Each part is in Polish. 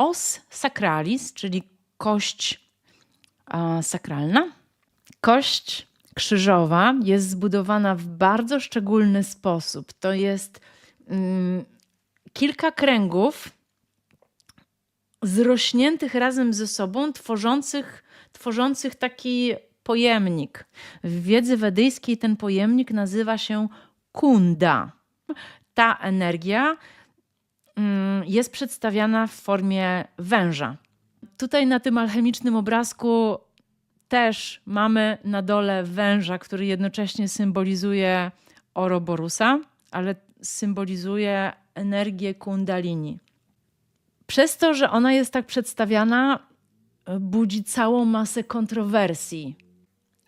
os sacralis, czyli kość a, sakralna. Kość krzyżowa jest zbudowana w bardzo szczególny sposób. To jest mm, kilka kręgów zrośniętych razem ze sobą, tworzących, tworzących taki pojemnik. W wiedzy wedyjskiej ten pojemnik nazywa się kunda. Ta energia jest przedstawiana w formie węża. Tutaj na tym alchemicznym obrazku też mamy na dole węża, który jednocześnie symbolizuje Oroborusa, ale symbolizuje energię kundalini. Przez to, że ona jest tak przedstawiana, budzi całą masę kontrowersji.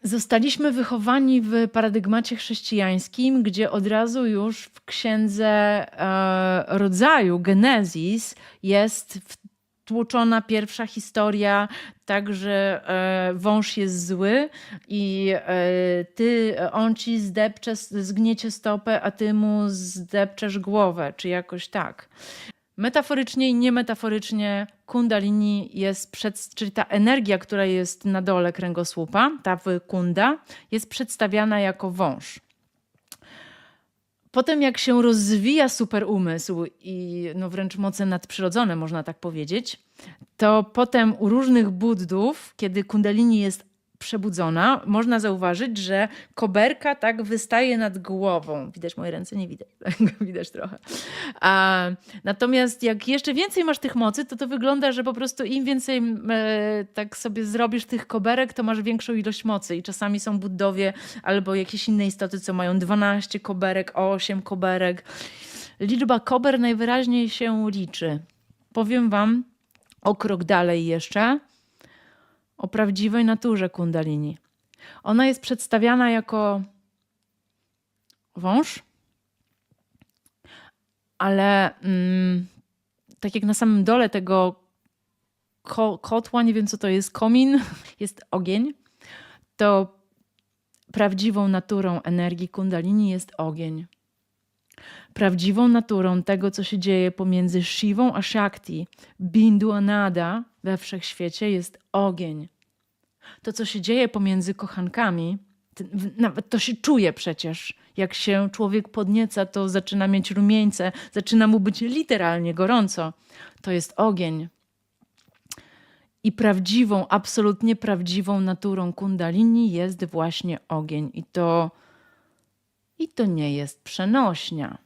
Zostaliśmy wychowani w paradygmacie chrześcijańskim, gdzie od razu już w księdze e, rodzaju Genezis jest wtłoczona pierwsza historia, tak, że e, wąż jest zły i e, ty, on ci zdepcze, zgniecie stopę, a ty mu zdepczesz głowę, czy jakoś tak. Metaforycznie i niemetaforycznie kundalini jest, przed, czyli ta energia, która jest na dole kręgosłupa, ta kunda, jest przedstawiana jako wąż. Potem jak się rozwija superumysł i no wręcz moce nadprzyrodzone, można tak powiedzieć, to potem u różnych buddów, kiedy kundalini jest przebudzona, można zauważyć, że koberka tak wystaje nad głową. Widać moje ręce? Nie widać. widać trochę. A, natomiast jak jeszcze więcej masz tych mocy, to to wygląda, że po prostu im więcej e, tak sobie zrobisz tych koberek, to masz większą ilość mocy. I czasami są buddowie albo jakieś inne istoty, co mają 12 koberek, 8 koberek. Liczba kober najwyraźniej się liczy. Powiem wam o krok dalej jeszcze o prawdziwej naturze Kundalini. Ona jest przedstawiana jako wąż, ale mm, tak jak na samym dole tego ko kotła, nie wiem co to jest, komin, jest ogień, to prawdziwą naturą energii Kundalini jest ogień. Prawdziwą naturą tego, co się dzieje pomiędzy Shivą a Shakti, Bindu a Nada we wszechświecie jest ogień. To, co się dzieje pomiędzy kochankami, nawet to się czuje przecież. Jak się człowiek podnieca, to zaczyna mieć rumieńce, zaczyna mu być literalnie gorąco. To jest ogień. I prawdziwą, absolutnie prawdziwą naturą kundalini jest właśnie ogień. I to, i to nie jest przenośnia.